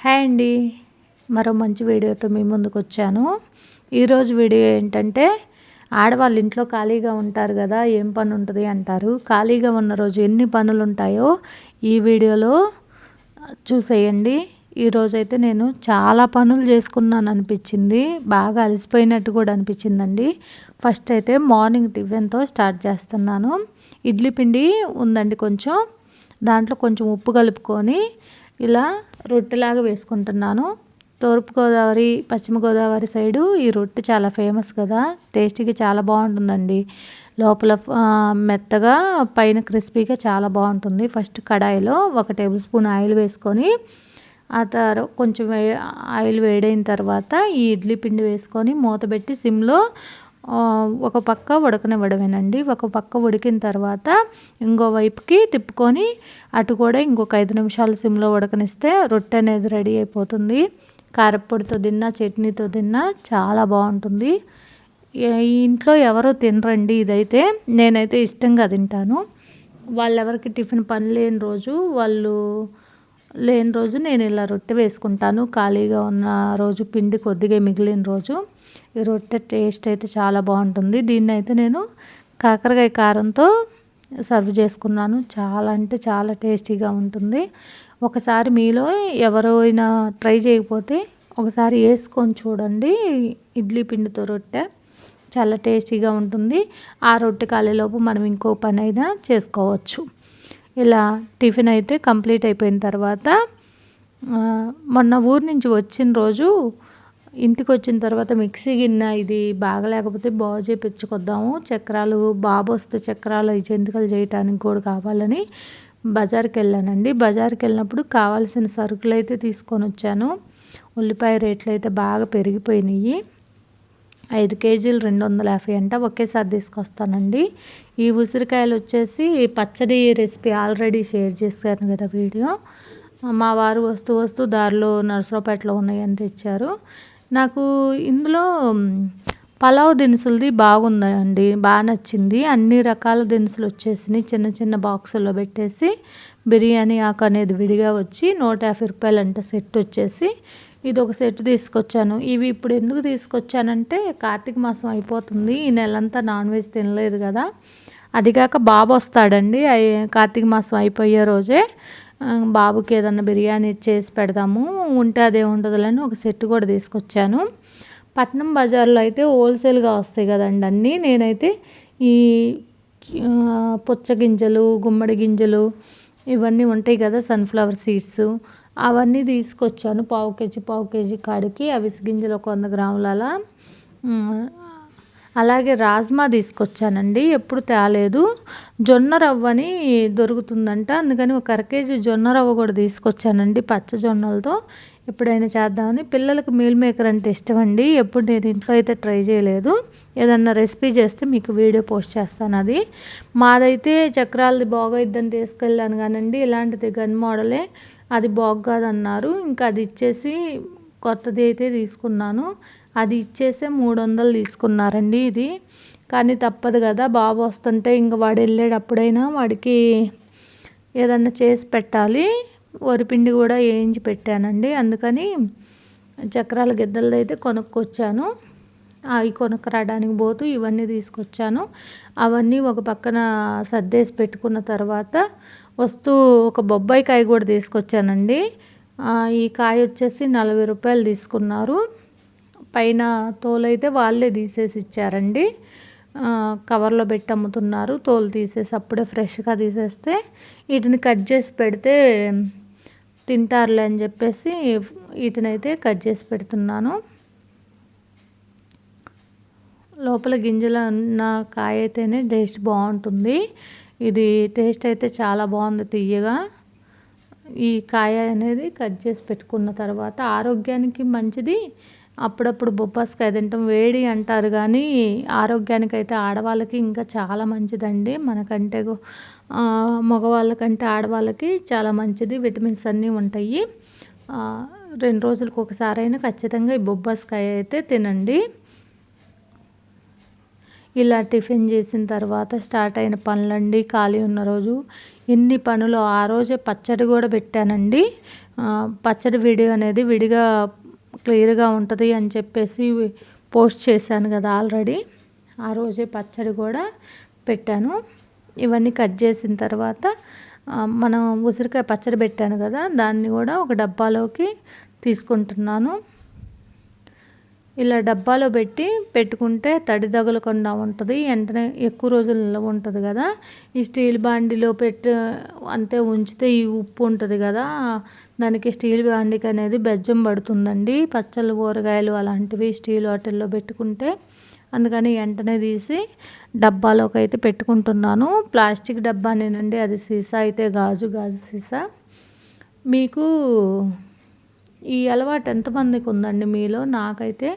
Hi అండి. మరో మంచి వీడియోతో మీ ముందుకు వచ్చాను ఈరోజు వీడియో ఏంటంటే ఆడవాళ్ళు ఇంట్లో ఖాళీగా ఉంటారు కదా ఏం పని ఉంటుంది అంటారు. ఖాళీగా ఉన్న రోజు ఎన్ని పనులు ఉంటాయో ఈ వీడియోలో చూసేయండి. ఈరోజైతే నేను చాలా పనులు చేసుకున్నాను అనిపించింది బాగా అలసిపోయినట్టు కూడా అనిపించిందండి. ఫస్ట్ అయితే మార్నింగ్ టిఫిన్తో స్టార్ట్ చేస్తున్నాను. ఇడ్లీ పిండి ఉందండి కొంచెం. దాంట్లో కొంచెం ఉప్పు కలుపుకొని ఇలా రొట్టెలాగా వేసుకుంటున్నాను. తూర్పుగోదావరి పశ్చిమ గోదావరి సైడు ఈ రొట్టె చాలా ఫేమస్ కదా. టేస్టీగా చాలా బాగుంటుందండి. లోపల మెత్తగా పైన క్రిస్పీగా చాలా బాగుంటుంది. ఫస్ట్ కడాయిలో ఒక టేబుల్ స్పూన్ ఆయిల్ వేసుకొని ఆ తర్వాత కొంచెం ఆయిల్ వేడైన తర్వాత ఈ ఇడ్లీ పిండి వేసుకొని మూత పెట్టి సిమ్లో ఒక పక్క ఉడకనివ్వడమేనండి. ఒక పక్క ఉడికిన తర్వాత ఇంకో వైపుకి తిప్పుకొని అటు కూడా ఇంకొక ఐదు నిమిషాలు సిమ్లో ఉడకనిస్తే రొట్టె అనేది రెడీ అయిపోతుంది. కారప్పొడితో తిన్నా చట్నీతో తిన్నా చాలా బాగుంటుంది. ఇంట్లో ఎవరో తినరండి ఇదైతే. నేనైతే ఇష్టంగా తింటాను. వాళ్ళెవరికి టిఫిన్ పని లేని రోజు వాళ్ళు లేని రోజు నేను ఇలా రొట్టె వేసుకుంటాను. ఖాళీగా ఉన్న రోజు పిండి కొద్దిగా మిగిలిన రోజు ఈ రొట్టె టేస్ట్ అయితే చాలా బాగుంటుంది. దీన్ని అయితే నేను కాకరకాయ కారంతో సర్వ్ చేసుకున్నాను. చాలా అంటే చాలా టేస్టీగా ఉంటుంది. ఒకసారి మీలో ఎవరైనా ట్రై చేయకపోతే ఒకసారి వేసుకొని చూడండి. ఇడ్లీ పిండితో రొట్టె చాలా టేస్టీగా ఉంటుంది. ఆ రొట్టె కాలేలోపు మనం ఇంకో పని అయినా చేసుకోవచ్చు. ఇలా టిఫిన్ అయితే కంప్లీట్ అయిపోయిన తర్వాత మొన్న ఊరు నుంచి వచ్చిన రోజు ఇంటికి వచ్చిన తర్వాత మిక్సీ గిన్నె ఇది బాగలేకపోతే బాగు చేయించుకొద్దాము చక్రాలు బాబు వస్తే చక్రాలు ఈ జంతికలు చేయటానికి కూడా కావాలని బజార్కి వెళ్ళానండి. బజార్కి వెళ్ళినప్పుడు కావాల్సిన సరుకులు అయితే తీసుకొని వచ్చాను. ఉల్లిపాయ రేట్లు అయితే బాగా పెరిగిపోయినాయి. ఐదు కేజీలు రెండు వందల యాభై అంట ఒకేసారి తీసుకొస్తానండి. ఈ ఉసిరికాయలు వచ్చేసి పచ్చడి రెసిపీ ఆల్రెడీ షేర్ చేశాను కదా వీడియో. మా వారు వస్తూ వస్తూ దారిలో నర్సరావుపేటలో ఉన్నాయని తెచ్చారు. నాకు ఇందులో పలావ్ దినుసులది బాగుందండి బాగా నచ్చింది. అన్ని రకాల దినుసులు వచ్చేసినాయి చిన్న చిన్న బాక్సుల్లో పెట్టేసి బిర్యానీ ఆకు అనేది విడిగా వచ్చి నూట యాభై రూపాయలు సెట్ వచ్చేసి. ఇది ఒక సెట్ తీసుకొచ్చాను. ఇవి ఇప్పుడు ఎందుకు తీసుకొచ్చానంటే కార్తీక మాసం అయిపోతుంది. ఈ నెలంతా నాన్ వెజ్ తినలేదు కదా. అదిగాక బాబు వస్తాడండి. కార్తీక మాసం అయిపోయే రోజే. బాబుకి ఏదన్నా బిర్యానీ చేసి పెడదాము. ఉంటే అదే ఉండదులని ఒక సెట్ కూడా తీసుకొచ్చాను. పట్నం బజార్లో అయితే హోల్సేల్గా వస్తాయి కదండి అన్నీ. నేనైతే ఈ పుచ్చ గింజలు గుమ్మడి గింజలు ఇవన్నీ ఉంటాయి కదా సన్ఫ్లవర్ సీడ్స్. అవన్నీ తీసుకొచ్చాను. పావు కేజీ పావు కేజీ కాడికి. అవిసి గింజలు ఒక వంద గ్రాముల అలాగే రాజ్మా తీసుకొచ్చానండి. ఎప్పుడు తేలేదు. జొన్న రవ్వని దొరుకుతుందంట. అందుకని ఒక అర కేజీ జొన్న రవ్వ కూడా తీసుకొచ్చానండి పచ్చ జొన్నలతో. ఎప్పుడైనా చేద్దామని. పిల్లలకు మీల్ మేకర్ అంటే ఇష్టం అండి ఎప్పుడు నేను ఇంట్లో అయితే ట్రై చేయలేదు. ఏదన్నా రెసిపీ చేస్తే మీకు వీడియో పోస్ట్ చేస్తాను అది. మాదైతే చక్రాలది బాగోయిద్దని తీసుకెళ్ళాను కానండి. ఇలాంటిది గన్ మోడలే. అది బాగోదన్నారు ఇంకా అది ఇచ్చేసి కొత్తది అయితే తీసుకున్నాను. అది ఇచ్చేసే మూడు వందలు తీసుకున్నారండి ఇది. కానీ తప్పదు కదా బాబు వస్తుంటే ఇంక వాడు వెళ్ళేటప్పుడైనా వాడికి ఏదన్నా చేసి పెట్టాలి. వరిపిండి కూడా వేయించి పెట్టానండి. అందుకని చక్రాల గిద్దలది అయితే కొనుక్కొచ్చాను. అవి కొనుక్కరాడానికి పోతూ ఇవన్నీ తీసుకొచ్చాను. అవన్నీ ఒక పక్కన సర్దేసి పెట్టుకున్న తర్వాత వస్తూ ఒక బొబ్బాయి కాయ కూడా తీసుకొచ్చానండి. ఈ కాయ వచ్చేసి నలభై రూపాయలు తీసుకున్నారు. పైన తోలైతే వాళ్ళే తీసేసి ఇచ్చారండి. కవర్లో పెట్టి అమ్ముతున్నారు. తోలు తీసేసి అప్పుడే ఫ్రెష్గా తీసేస్తే వీటిని కట్ చేసి పెడితే తింటారులే అని చెప్పేసి వీటినైతే కట్ చేసి పెడుతున్నాను. లోపల గింజలు ఉన్న కాయ అయితేనే టేస్ట్ బాగుంటుంది. ఇది టేస్ట్ అయితే చాలా బాగుంది తీయగా ఈ కాయ అనేది కట్ చేసి పెట్టుకున్న తర్వాత ఆరోగ్యానికి మంచిది. అప్పుడప్పుడు బొప్పాస్కాయ తింటాం వేడి అంటారు కానీ ఆరోగ్యానికి అయితే ఆడవాళ్ళకి ఇంకా చాలా మంచిదండి. మనకంటే మగవాళ్ళకంటే ఆడవాళ్ళకి చాలా మంచిది. విటమిన్స్ అన్నీ ఉంటాయి. రెండు రోజులకు ఒకసారి అయినా ఖచ్చితంగా ఈ బొబ్బాస్కాయ అయితే తినండి. ఇలా టిఫిన్ చేసిన తర్వాత స్టార్ట్ అయిన పనులండి. ఖాళీ ఉన్న రోజు ఇన్ని పనులు? ఆ రోజే పచ్చడి కూడా పెట్టానండి. పచ్చడి వీడియో అనేది విడిగా క్లియర్గా ఉంటుంది అని చెప్పేసి పోస్ట్ చేశాను కదా ఆల్రెడీ. ఆ రోజే పచ్చడి కూడా పెట్టాను. ఇవన్నీ కట్ చేసిన తర్వాత మనం ఉసిరికాయ పచ్చడి పెట్టాను కదా దాన్ని కూడా ఒక డబ్బాలోకి తీసుకుంటున్నాను. ఇలా డబ్బాలో పెట్టి పెట్టుకుంటే తడి తగలకుండా ఉంటుంది వెంటనే ఎక్కువ రోజుల్లో ఉంటుంది కదా. ఈ స్టీల్ బాండిలో పెట్టి అంతే ఉంచితే ఈ ఉప్పు ఉంటుంది కదా. దానికి స్టీల్ బాండికి అనేది బెజ్జం పడుతుందండి. పచ్చళ్ళు కూరగాయలు అలాంటివి స్టీల్ వాటిల్లో పెట్టుకుంటే. అందుకని వెంటనే తీసి డబ్బాలోకి అయితే పెట్టుకుంటున్నాను. ప్లాస్టిక్ డబ్బానేనండి అది సీసా అయితే గాజు గాజు సీసా. మీకు ఈ అలవాటు ఎంతమందికి ఉందండి మీలో? నాకైతే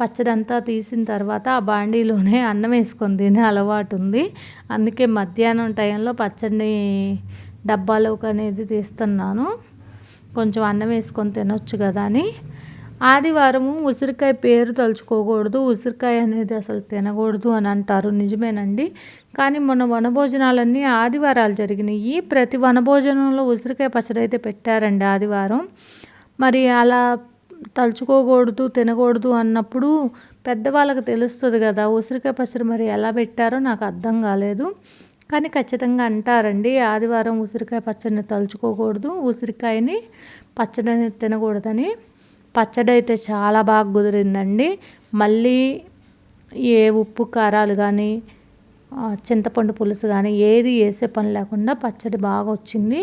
పచ్చడి అంతా తీసిన తర్వాత ఆ బాండీలోనే అన్నం వేసుకొని తినే అలవాటు ఉంది. అందుకే మధ్యాహ్నం టైంలో పచ్చడిని డబ్బాలోకి అనేది తీస్తున్నాను. కొంచెం అన్నం వేసుకొని తినొచ్చు కదా అని. ఆదివారము ఉసిరికాయ పేరు తలుచుకోకూడదు. ఉసిరికాయ అనేది అసలు తినకూడదు అని అంటారు. నిజమేనండి. కానీ మొన్న వనభోజనాలన్నీ ఆదివారాలు జరిగినాయి. ప్రతి వనభోజనంలో ఉసిరికాయ పచ్చడి అయితే పెట్టారండి ఆదివారం. మరి అలా తలుచుకోకూడదు తినకూడదు అన్నప్పుడు పెద్దవాళ్ళకి తెలుస్తుంది కదా ఉసిరికాయ పచ్చడి మరి ఎలా పెట్టారో నాకు అర్థం కాలేదు. కానీ ఖచ్చితంగా అంటారండి ఆదివారం ఉసిరికాయ పచ్చడిని తలుచుకోకూడదు ఉసిరికాయని పచ్చడిని తినకూడదని. పచ్చడి అయితే చాలా బాగా కుదిరిందండి. మళ్ళీ ఏ ఉప్పు కారాలు కానీ చింతపండు పులుసు కానీ ఏది వేసే పని లేకుండా పచ్చడి బాగా వచ్చింది.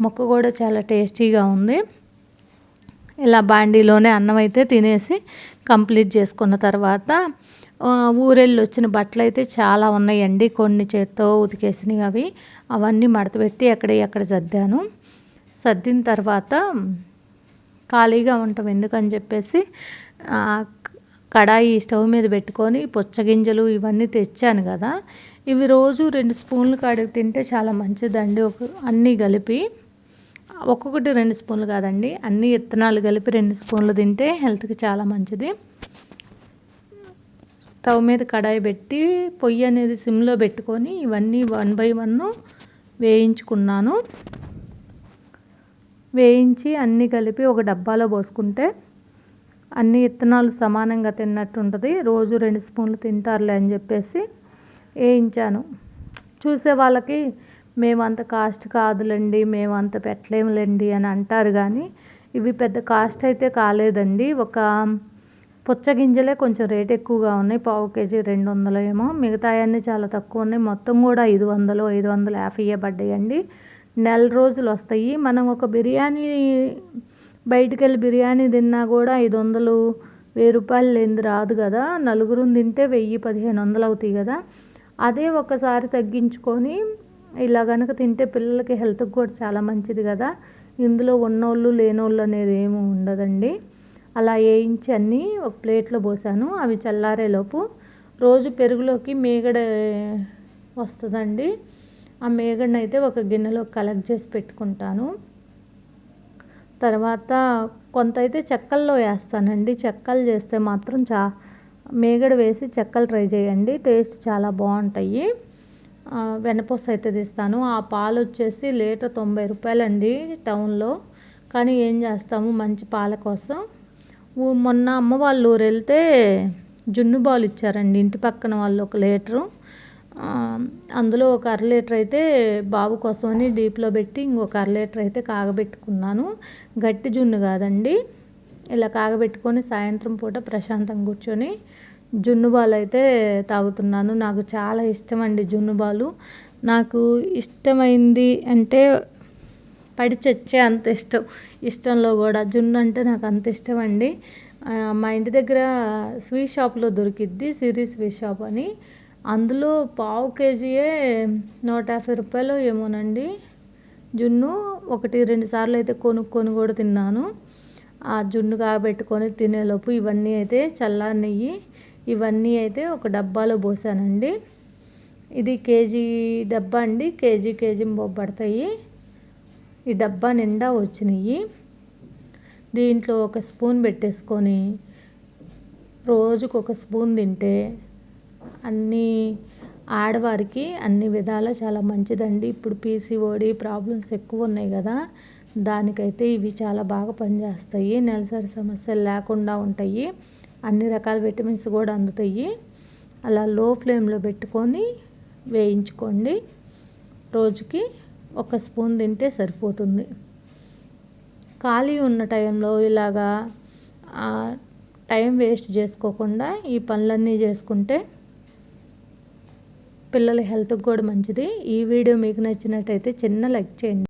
మొక్క కూడా చాలా టేస్టీగా ఉంది. ఇలా బాండీలోనే అన్నం అయితే తినేసి కంప్లీట్ చేసుకున్న తర్వాత ఊరెళ్ళి వచ్చిన బట్టలు అయితే చాలా ఉన్నాయండి. కొన్ని చేత్తో ఉతికేసినవి అవి. అవన్నీ మడతపెట్టి ఎక్కడ ఎక్కడ సర్దాను. సర్దిన తర్వాత ఖాళీగా ఉంటాం ఎందుకని చెప్పేసి కడాయి స్టవ్ మీద పెట్టుకొని పుచ్చగింజలు ఇవన్నీ తెచ్చాను కదా. ఇవి రోజు రెండు స్పూన్లు కాడికి తింటే చాలా మంచిదండి. ఒక అన్నీ కలిపి ఒక్కొక్కటి రెండు స్పూన్లు కాదండి. అన్ని విత్తనాలు కలిపి రెండు స్పూన్లు తింటే హెల్త్కి చాలా మంచిది. స్టవ్ మీద కడాయి పెట్టి పొయ్యి అనేది సిమ్లో పెట్టుకొని ఇవన్నీ వన్ బై వన్ వేయించుకున్నాను. వేయించి అన్నీ కలిపి ఒక డబ్బాలో పోసుకుంటే అన్ని విత్తనాలు సమానంగా తిన్నట్టు ఉంటుంది. రోజు రెండు స్పూన్లు తింటారులే అని చెప్పేసి వేయించాను. చూసే వాళ్ళకి మేము అంత కాస్ట్ కాదులేండి మేము అంత పెట్టలేములేండి అని అంటారు కానీ ఇవి పెద్ద కాస్ట్ అయితే కాలేదండి. ఒక పుచ్చగింజలే కొంచెం రేట్ ఎక్కువగా ఉన్నాయి పావు కేజీ రెండు వందలు ఏమో. మిగతాయన్నీ చాలా తక్కువ ఉన్నాయి. మొత్తం కూడా ఐదు వందలు ఐదు వందలు యాభై పడ్డాయండి నెల రోజులు వస్తాయి. మనం ఒక బిర్యానీ బయటికి వెళ్ళి బిర్యానీ తిన్నా కూడా ఐదు వందలు వెయ్యి రూపాయలు లేని రాదు కదా. నలుగురు తింటే వెయ్యి పదిహేను వందలు అవుతాయి కదా. అదే ఒకసారి తగ్గించుకొని ఇలా కనుక తింటే పిల్లలకి హెల్త్కి కూడా చాలా మంచిది కదా. ఇందులో ఉన్నోళ్ళు లేనోళ్ళు అనేది ఏమి ఉండదండి. అలా వేయించి అన్నీ ఒక ప్లేట్లో పోసాను. అవి చల్లారేలోపు రోజు పెరుగులోకి మేగడ వస్తుందండి. ఆ మేగడని అయితే ఒక గిన్నెలో కలెక్ట్ చేసి పెట్టుకుంటాను. తర్వాత కొంత అయితే చెక్కల్లో వేస్తానండి. చెక్కలు చేస్తే మాత్రం చా మేగడ వేసి చెక్కలు ట్రై చేయండి. టేస్ట్ చాలా బాగుంటాయి. వెనపూస అయితే తీస్తాను. ఆ పాలు వచ్చేసి లీటర్ తొంభై రూపాయలండి టౌన్లో. కానీ ఏం చేస్తాము? మంచి పాల కోసం. మొన్న అమ్మ వాళ్ళ ఊరు వెళ్తే జున్ను బాలు ఇచ్చారండి ఇంటి పక్కన వాళ్ళు ఒక లీటరు. అందులో ఒక అర లీటర్ అయితే బాబు కోసమని డీప్లో పెట్టి ఇంకొక అర లీటర్ అయితే కాగబెట్టుకున్నాను. గట్టి జున్ను కాదండి. ఇలా కాగబెట్టుకొని సాయంత్రం పూట ప్రశాంతంగా కూర్చొని జున్ను బాలు అయితే తాగుతున్నాను. నాకు చాలా ఇష్టం అండి జున్ను బాలు. నాకు ఇష్టమైంది అంటే పడి చచ్చే అంత ఇష్టం. ఇష్టంలో కూడా జున్ను అంటే నాకు అంత ఇష్టం అండి మా ఇంటి దగ్గర స్వీట్ షాప్లో దొరికిద్ది సిరి స్వీట్ షాప్ అని. అందులో పావు కేజీయే నూట యాభై రూపాయలు ఏమోనండి జున్ను. ఒకటి రెండు సార్లు అయితే కొనుక్కొని కూడా తిన్నాను. ఆ జున్ను కాబెట్టుకొని తినేలోపు ఇవన్నీ అయితే చల్లారి నెయ్యి ఇవన్నీ అయితే ఒక డబ్బాలో పోసానండి. ఇది కేజీ డబ్బా అండి. కేజీ కేజీ పడతాయి. ఈ డబ్బా నిండా వచ్చినాయి. దీంట్లో ఒక స్పూన్ పెట్టేసుకొని రోజుకు ఒక స్పూన్ తింటే అన్నీ ఆడవారికి అన్ని విధాలా చాలా మంచిదండి. ఇప్పుడు పీసీఓడి ప్రాబ్లమ్స్ ఎక్కువ ఉన్నాయి కదా దానికైతే ఇవి చాలా బాగా పనిచేస్తాయి. నెలసరి సమస్యలు లేకుండా ఉంటాయి. అన్ని రకాల విటమిన్స్ కూడా అందుతాయి. అలా లో ఫ్లేమ్లో పెట్టుకొని వేయించుకోండి. రోజుకి ఒక స్పూన్ తింటే సరిపోతుంది. ఖాళీ ఉన్న టైంలో ఇలాగా టైం వేస్ట్ చేసుకోకుండా ఈ పనులన్నీ చేసుకుంటే పిల్లల హెల్త్కి కూడా మంచిది. ఈ వీడియో మీకు నచ్చినట్టయితే చిన్న లైక్ చేయండి.